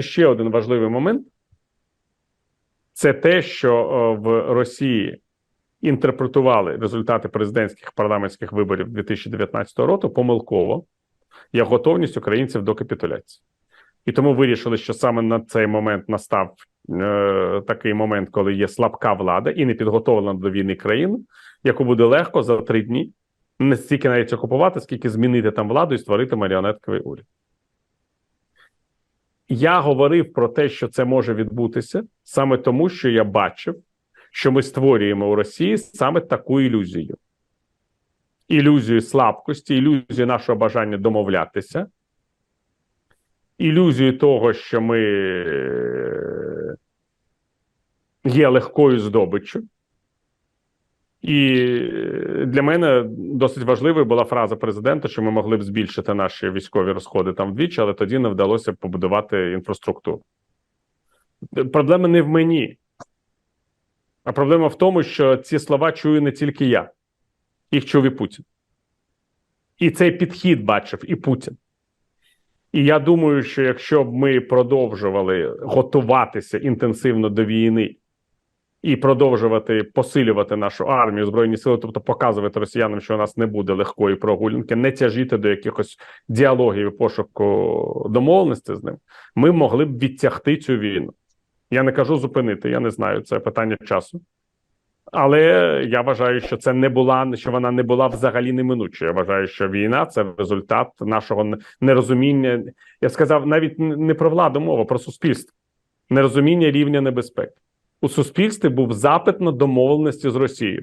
ще один важливий момент це те, що е, в Росії інтерпретували результати президентських парламентських виборів 2019 року помилково як готовність українців до капітуляції. І тому вирішили, що саме на цей момент настав е, такий момент, коли є слабка влада і не підготовлена до війни країна, яку буде легко за три дні не стільки навіть окупувати, скільки змінити там владу і створити маріонетковий уряд. Я говорив про те, що це може відбутися саме тому, що я бачив, що ми створюємо у Росії саме таку ілюзію. Ілюзію слабкості, ілюзію нашого бажання домовлятися, ілюзію того, що ми е, є легкою здобиччю. І е, для мене досить важливою була фраза президента, що ми могли б збільшити наші військові розходи там вдвічі, але тоді не вдалося побудувати інфраструктуру. Проблема не в мені, а проблема в тому, що ці слова чую не тільки я, їх чув і Путін. І цей підхід бачив і Путін. І я думаю, що якщо б ми продовжували готуватися інтенсивно до війни і продовжувати посилювати нашу армію, збройні сили, тобто показувати росіянам, що у нас не буде легкої прогулянки, не тяжіти до якихось діалогів і пошуку домовленості з ним, ми могли б відтягти цю війну. Я не кажу зупинити, я не знаю, це питання часу. Але я вважаю, що це не була що вона не була взагалі неминучою. Я вважаю, що війна це результат нашого нерозуміння. Я сказав навіть не про владу мова, про суспільство, нерозуміння рівня небезпеки. У суспільстві був запит на домовленості з Росією.